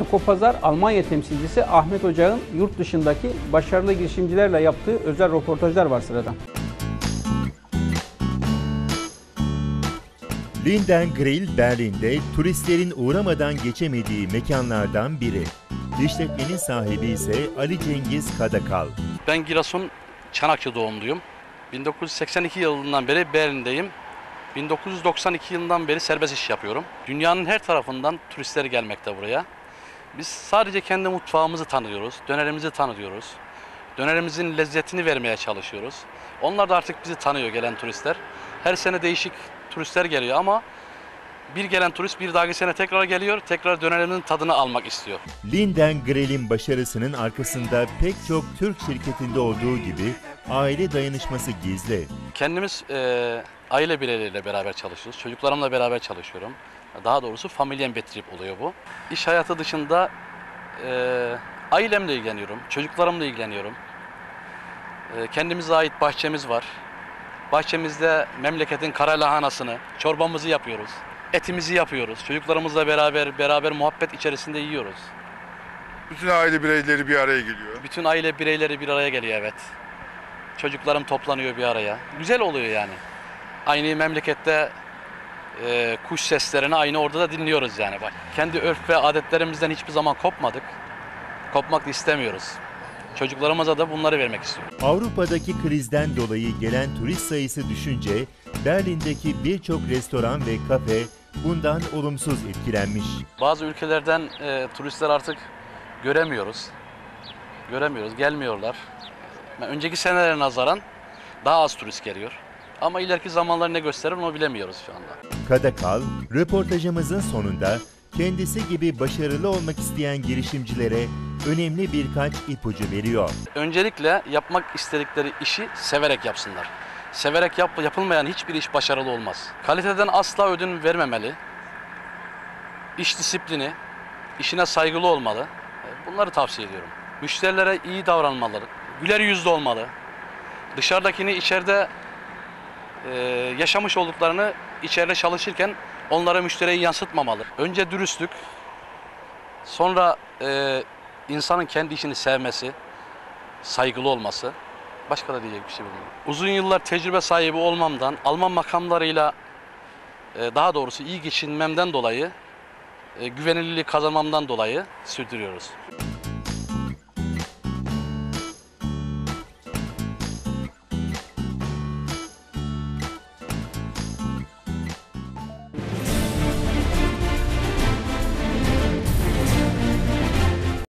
Ekopazar Almanya temsilcisi Ahmet Ocak'ın yurt dışındaki başarılı girişimcilerle yaptığı özel röportajlar var sırada. Linden Grill Berlin'de turistlerin uğramadan geçemediği mekanlardan biri. İşletmenin sahibi ise Ali Cengiz Kadakal. Ben Giresun Çanakçı doğumluyum. 1982 yılından beri Berlin'deyim. 1992 yılından beri serbest iş yapıyorum. Dünyanın her tarafından turistler gelmekte buraya. Biz sadece kendi mutfağımızı tanıyoruz, dönerimizi tanıyoruz. Dönerimizin lezzetini vermeye çalışıyoruz. Onlar da artık bizi tanıyor gelen turistler. Her sene değişik turistler geliyor ama bir gelen turist bir dahaki sene tekrar geliyor, tekrar dönerimizin tadını almak istiyor. Linden Grill'in başarısının arkasında pek çok Türk şirketinde olduğu gibi aile dayanışması gizli. Kendimiz e, aile bireyleriyle beraber çalışıyoruz. Çocuklarımla beraber çalışıyorum. Daha doğrusu familyen betrip oluyor bu. İş hayatı dışında e, ailemle ilgileniyorum. Çocuklarımla ilgileniyorum. E, kendimize ait bahçemiz var. Bahçemizde memleketin kara lahanasını, çorbamızı yapıyoruz. Etimizi yapıyoruz. Çocuklarımızla beraber beraber muhabbet içerisinde yiyoruz. Bütün aile bireyleri bir araya geliyor. Bütün aile bireyleri bir araya geliyor evet. Çocuklarım toplanıyor bir araya. Güzel oluyor yani. Aynı memlekette e, kuş seslerini aynı orada da dinliyoruz yani. Bak, kendi örf ve adetlerimizden hiçbir zaman kopmadık. Kopmak da istemiyoruz. Çocuklarımıza da bunları vermek istiyoruz. Avrupa'daki krizden dolayı gelen turist sayısı düşünce Berlin'deki birçok restoran ve kafe bundan olumsuz etkilenmiş. Bazı ülkelerden e, turistler artık göremiyoruz. Göremiyoruz, gelmiyorlar. Yani önceki senelere nazaran daha az turist geliyor. Ama ileriki zamanlar ne gösterir onu bilemiyoruz şu anda. Kadakal, röportajımızın sonunda kendisi gibi başarılı olmak isteyen girişimcilere önemli birkaç ipucu veriyor. Öncelikle yapmak istedikleri işi severek yapsınlar. Severek yap, yapılmayan hiçbir iş başarılı olmaz. Kaliteden asla ödün vermemeli. İş disiplini, işine saygılı olmalı. Bunları tavsiye ediyorum. Müşterilere iyi davranmaları, güler yüzlü olmalı. Dışarıdakini içeride e, yaşamış olduklarını içeride çalışırken onlara müşteriye yansıtmamalı. Önce dürüstlük, sonra e, insanın kendi işini sevmesi, saygılı olması. Başka da diyecek bir şey bilmiyorum. Uzun yıllar tecrübe sahibi olmamdan, Alman makamlarıyla e, daha doğrusu iyi geçinmemden dolayı, e, güvenilirliği kazanmamdan dolayı sürdürüyoruz.